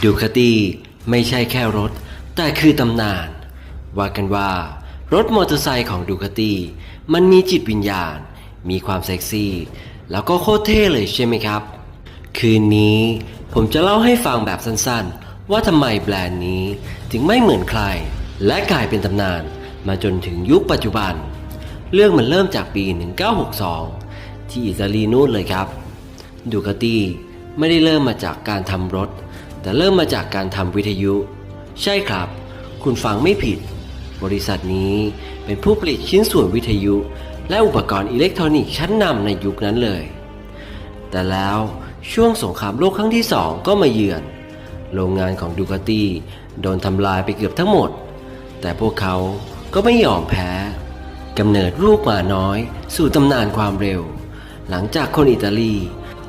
ดูคาตี้ไม่ใช่แค่รถ แต่คือตำนาน ว่ากันว่ารถมอเตอร์ไซค์ของดูคาตี้มันมีจิตวิญญาณ มีความเซ็กซี่ แล้วก็โคตรเท่เลยใช่ไหมครับ คืนนี้ผมจะเล่าให้ฟังแบบสั้นๆ ว่าทำไมแบรนด์นี้ถึงไม่เหมือนใคร และกลายเป็นตำนานมาจนถึงยุคปัจจุบัน เรื่องมันเริ่มจากปี 1962 ที่อิตาลีนู่นเลยครับดูคาตี้ไม่ได้เริ่มมาจากการทำรถ แต่เริ่มมาจากการทำวิทยุ ใช่ครับ คุณฟังไม่ผิด บริษัทนี้เป็นผู้ผลิตชิ้นส่วนวิทยุ และอุปกรณ์อิเล็กทรอนิกส์ชั้นนำในยุคนั้นเลย แต่แล้วช่วงสงครามโลกครั้งที่สองก็มาเยือน โรงงานของดูคาตี้โดนทำลายไปเกือบทั้งหมด แต่พวกเขาก็ไม่ยอมแพ้กำเนิดลูกหมาน้อย สู่ตำนานความเร็ว หลังจากคนอิตาลี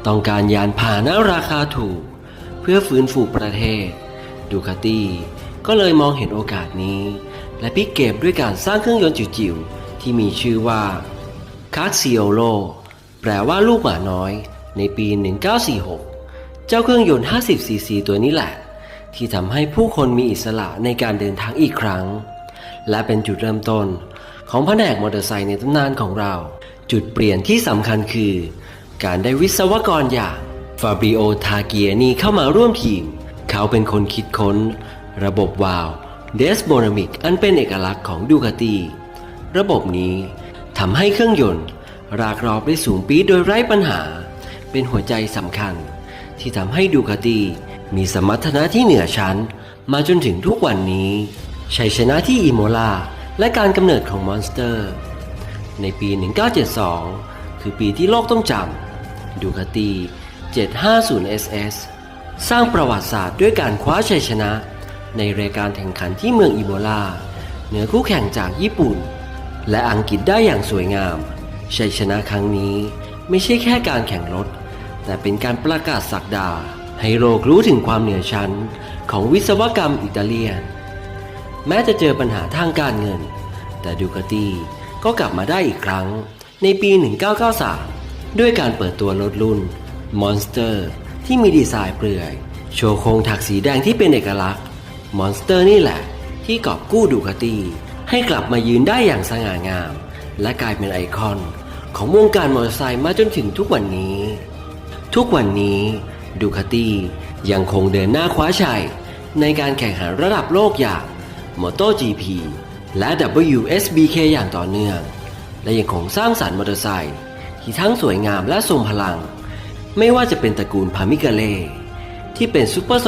ต้องการยานพาหนะราคาถูก เพื่อฟื้นฟูประเทศ ดูคาตี้ก็เลยมองเห็นโอกาสนี้ และพลิกเกมด้วยการสร้างเครื่องยนต์จิ๋วๆที่มีชื่อว่าคา s ซิโอโลแปลว่าลูกหมาน้อย ในปี 1946 เจ้าเครื่องยนต์ 50 ซีซีตัวนี้แหละ ที่ทำให้ผู้คนมีอิสระในการเดินทางอีกครั้ง และเป็นจุดเริ่มต้นของแผนกมอเตอร์ไซค์ในตำนานของเรา จุดเปลี่ยนที่สำคัญคือ การได้วิศวกรอย่าง ฟาบริโอ ทาเกียนีเข้ามาร่วมทีม เขาเป็นคนคิดค้น ระบบวาล์วเดสโบนามิกอันเป็นเอกลักษณ์ของดูคาตีระบบนี้ทำให้เครื่องยนต์ รากรอบได้สูงปี๊ดโดยไร้ปัญหา เป็นหัวใจสำคัญ ที่ทำให้ดูคาตีมีสมรรถนะที่เหนือชั้น มาจนถึงทุกวันนี้ชัยชนะที่อิโมลาและการกำเนิดของมอนสเตอร์ ในปี 1972 คือปีที่โลกต้องจำดูคาตี 750 SS สร้างประวัติศาสตร์ด้วยการคว้าชัยชนะ ในรายการแข่งขันที่เมืองอิโมลา เหนือคู่แข่งจากญี่ปุ่น และอังกฤษได้อย่างสวยงาม ชัยชนะครั้งนี้ไม่ใช่แค่การแข่งรถ แต่เป็นการประกาศสักดา ให้โลกรู้ถึงความเหนือชั้นของวิศวกรรมอิตาเลียน แม้จะเจอปัญหาทางการเงิน แต่ดูคาตีก็กลับมาได้อีกครั้งในปี 1993 ด้วยการเปิดตัวรถรุ่น Monster ที่มีดีไซน์เปลือย โชว์โครงถักสีแดงที่เป็นเอกลักษณ์ Monster นี่แหละ ที่กอบกู้ดูคาตีให้กลับมายืนได้อย่างสง่างาม และกลายเป็นไอคอน ของวงการมอเตอร์ไซค์มาจนถึงทุกวันนี้ ทุกวันนี้ดูคาตียังคงเดินหน้าคว้าชัย ในการแข่งขันระดับโลกอย่าง MotoGP และ WSBK อย่างต่อเนื่อง และยังคงสร้างสรรค์มอเตอร์ไซค์ที่ทั้งสวยงามและทรงพลัง ไม่ว่าจะเป็นตระกูลพามิกาเล่ที่เป็นซูเปอร์ส